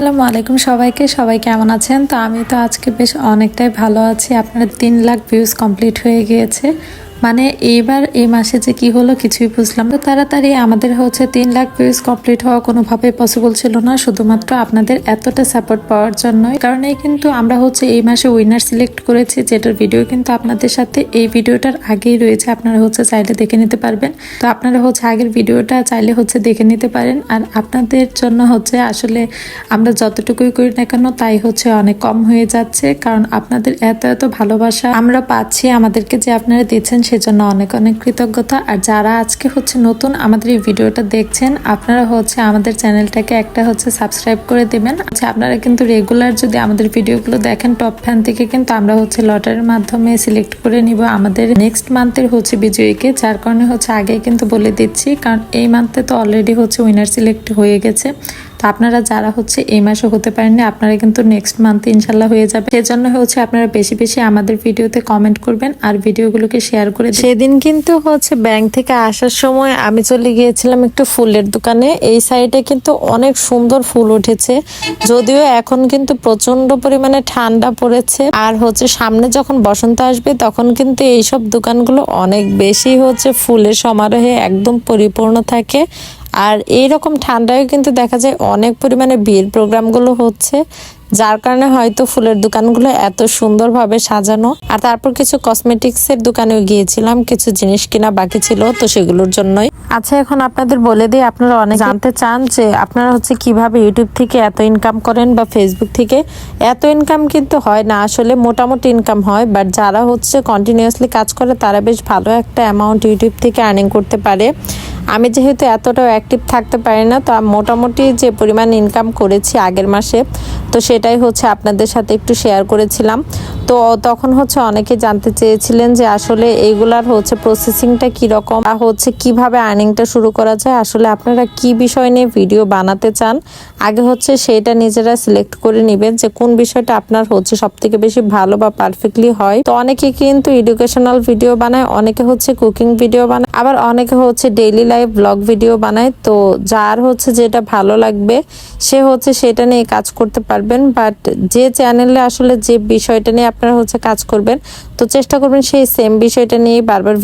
আসসালামু আলাইকুম সবাইকে, সবাই কেমন আছেন? তো আমি তো আজকে বেশ অনেকটাই ভালো আছি। আপনার তিন লাখ ভিউজ কমপ্লিট হয়ে গিয়েছে। মানে এইবার এই মাসে যে কি হলো কিছুই বুঝলাম তো তাড়াতাড়ি আমাদের হচ্ছে তিন লাখ ভিউজ কমপ্লিট হওয়া কোনোভাবে পসিবল ছিল না, শুধুমাত্র আপনাদের এতটা সাপোর্ট পাওয়ার জন্যই। কারণে কিন্তু আমরা হচ্ছে এই মাসে উইনার সিলেক্ট করেছি, যেটার ভিডিও কিন্তু আপনাদের সাথে এই ভিডিওটার আগেই রয়েছে, আপনারা হচ্ছে চাইলে দেখে নিতে পারবেন। তো আপনারা হচ্ছে আগের ভিডিওটা চাইলে হচ্ছে দেখে নিতে পারেন। আর আপনাদের জন্য হচ্ছে আসলে আমরা যতটুকুই করি না কেন, তাই হচ্ছে অনেক কম হয়ে যাচ্ছে। কারণ আপনাদের এত এত ভালোবাসা আমরা পাচ্ছি, আমাদেরকে যে আপনারা দিচ্ছেন সেজন্য অনেক অনেক কৃতজ্ঞতা। আর যারা আজকে হচ্ছে নতুন আমাদের এই ভিডিওটা দেখছেন, আপনারা হচ্ছে আমাদের চ্যানেলটাকে একটা হচ্ছে সাবস্ক্রাইব করে দেবেন। আচ্ছা আপনারা কিন্তু রেগুলার যদি আমাদের ভিডিওগুলো দেখেন, টপ ফ্যান থেকে কিন্তু আমরা হচ্ছে লটারির মাধ্যমে সিলেক্ট করে নিব আমাদের নেক্সট মান্থের হচ্ছে বিজয়ীকে, যার কারণে হচ্ছে আগে কিন্তু বলে দিচ্ছি, কারণ এই মান্থে তো অলরেডি হচ্ছে উইনার সিলেক্ট হয়ে গেছে। তো আপনারা যারা হচ্ছে এই মাসে হতে পারেননি, আপনারা কিন্তু নেক্সট মান্থ ইনশাল্লাহ হয়ে যাবে। সেজন্য হচ্ছে আপনারা বেশি বেশি আমাদের ভিডিওতে কমেন্ট করবেন আর ভিডিওগুলোকে শেয়ার করে সেদিন কিন্তু হচ্ছে ব্যাংক থেকে আসার সময় আমি চলে গিয়েছিলাম একটু ফুলের দোকানে। এই সাইডে কিন্তু অনেক সুন্দর ফুল উঠেছে। যদিও এখন কিন্তু প্রচণ্ড পরিমাণে ঠান্ডা পড়েছে। আর হচ্ছে সামনে যখন বসন্ত আসবে, তখন কিন্তু এইসব দোকানগুলো অনেক বেশি হচ্ছে ফুলের সমারোহে একদম পরিপূর্ণ থাকে। আর এই রকম ঠান্ডায় কিন্তু দেখা যায় অনেক পরিমাণে বিয়ের প্রোগ্রামগুলো হচ্ছে, যার কারণে হয়তো ফুলের দোকানগুলো এত সুন্দরভাবে সাজানো। আর তারপর কিছু কসমেটিক্সের দোকানেও গিয়েছিলাম, কিছু জিনিস কিনা বাকি ছিল তো সেগুলোর জন্যই। আচ্ছা এখন আপনাদের বলে দিই, আপনারা অনেক জানতে চান যে আপনারা হচ্ছে কীভাবে ইউটিউব থেকে এত ইনকাম করেন বা ফেসবুক থেকে। এত ইনকাম কিন্তু হয় না, আসলে মোটামুটি ইনকাম হয় বাট যারা হচ্ছে কন্টিনিউয়াসলি কাজ করে তারা বেশ ভালো একটা অ্যামাউন্ট ইউটিউব থেকে আর্নিং করতে পারে। আমি যেহেতু এতটাও অ্যাক্টিভ থাকতে পারি না, তো মোটামুটি যে পরিমাণ ইনকাম করেছি আগের মাসে, তো সেটাই হচ্ছে আপনাদের সাথে একটু শেয়ার করেছিলাম। তো তখন হচ্ছে অনেকে জানতে চেয়েছিলেন যে আসলে এইগুলার হচ্ছে প্রসেসিংটা কীরকম বা হচ্ছে কীভাবে আর্নিংটা শুরু করা যায়। আসলে আপনারা কি বিষয় নিয়ে ভিডিও বানাতে চান, আগে হচ্ছে সেটা নিজেরা সিলেক্ট করে নেবেন যে কোন বিষয়টা আপনার হচ্ছে সব থেকে বেশি ভালো বা পারফেক্টলি হয়। তো অনেকে কিন্তু এডুকেশনাল ভিডিও বানায়, অনেকে হচ্ছে কুকিং ভিডিও বানায়, আবার অনেকে হচ্ছে ডেইলি লাইফ ব্লগ ভিডিও বানায়। তো যার হচ্ছে যেটা ভালো লাগবে, সে হচ্ছে সেটা নিয়ে কাজ করতে পারবেন। বাট যে চ্যানেলে আসলে যে বিষয়টা নিয়ে আপনারা হচ্ছে কাজ করবেন। তো চেষ্টা করবেন সেই সেম বিষয়টা নিয়ে বারবার